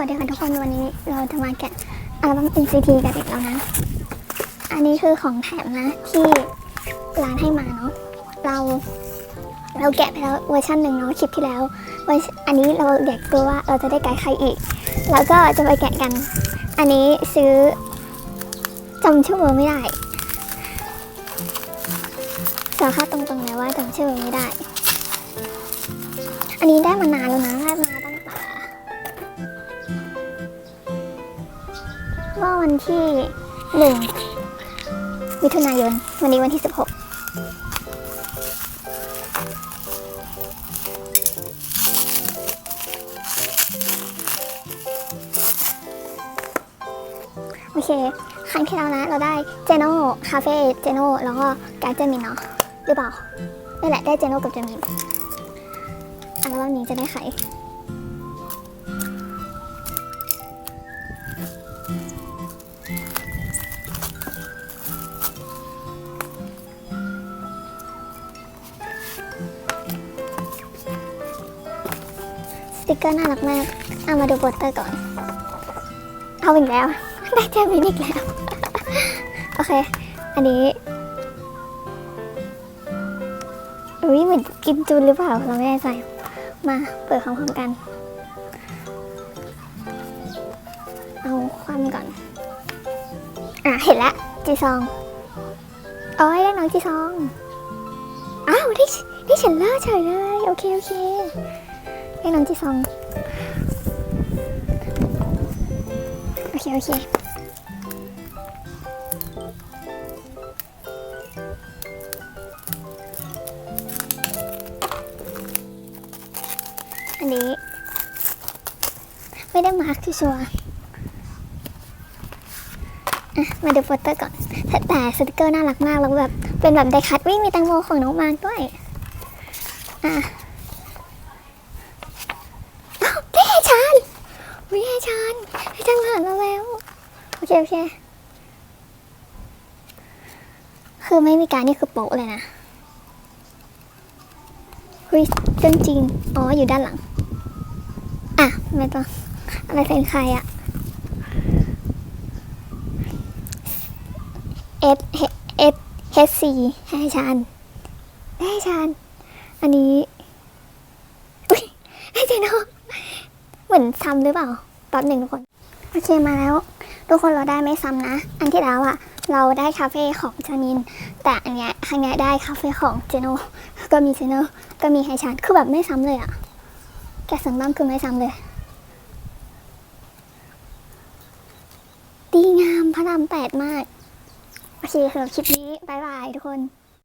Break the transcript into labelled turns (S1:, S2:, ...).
S1: วัสดีค่ะทุกคนวันนี้เราจะมาแกะอัลบั้ม NCT กันอีกแล้วนะ อันนี้คือของแถมนะที่ร้านให้มาเนาะเราเราแกะไปแล้วเวอร์ชันหนึ่งเนาะคลิปที่แล้วเวอร์ชันอันนี้เราอยากรู้ว่าเราจะได้แกะใครอีก แล้วก็จะไปแกะกัน อันนี้ซื้อจำชื่อเบอร์ไม่ได้สารภาพตรงๆเลยว่าจำชื่อเบอร์ไม่ได้ อันนี้ได้มา ว่าวันที่หนึ่งมิถุนายน วันนี้วันที่สิบหกโอเค ครั้งที่แล้วนะ เราได้เจโน่คาเฟ่เจโน่แล้วก็การเจมินเนาะหรือเปล่านี่แหละได้เจโน่กับเจมินอัลบั้มนี้จะได้ใคร ติกเกอร์น่ารักมาก เอามาดูโปสเตอร์ก่อน เอาอีกแล้ว ได้เจมินอีกแล้ว โอเค อันนี้อุ้ยเหมือนกินจูนหรือเปล่า เราไม่แน่ใจ มาเปิดพร้อมๆกัน เอาความก่อน อะ เห็นแล้วจีซองโอ้ยได้น้องจีซอง อ้าวได้ได้เฉลเลอร์เฉยเลย โอเค โอเค ได้น้องจีซองโอเค โอเคอันนี้ ไม่ได้มาร์คที่ชัวร์อะมาดูโปสเตอร์ก่อน แต่สติกเกอร์น่ารักมากแล้วแบบ เป็นแบบไดคัตวิ่งมีแตงโมของน้องมาร์ด้วย อะอ้าวได้ไฮชาน วิไฮชานไฮชานผ่านมาแล้ว โอเค โอเค คือไม่มีการนี่คือโป๊ะเลยนะเฮ้ยเรื่องจริง อ๋อ อยู่ด้านหลัง อะ ไม่ต้อง อะไรเป็นใครอะ S S S C ให้ชานได้ชานอันนี้อุ้ยให้เจโนเห มือนซ้ำหรือเปล่าแป๊บหนึ่งทุกคน โอเคมาแล้ว ทุกคนเราได้ไม่ซ้ำนะ อันที่แล้วอะเราได้คาเฟ่ของจามิน แต่อันเนี้ยครั้งเนี้ยได้คาเฟ่ของเจโนก็มีเจโนก็มีไฮชานคือแบบไม่ซ้ำเลยอะแกะสังบ้ามคือไม่ซ้ำเลย ดีงามพระรามแปดมาก โอเคสำหรับคลิปนี้บายบายทุกคน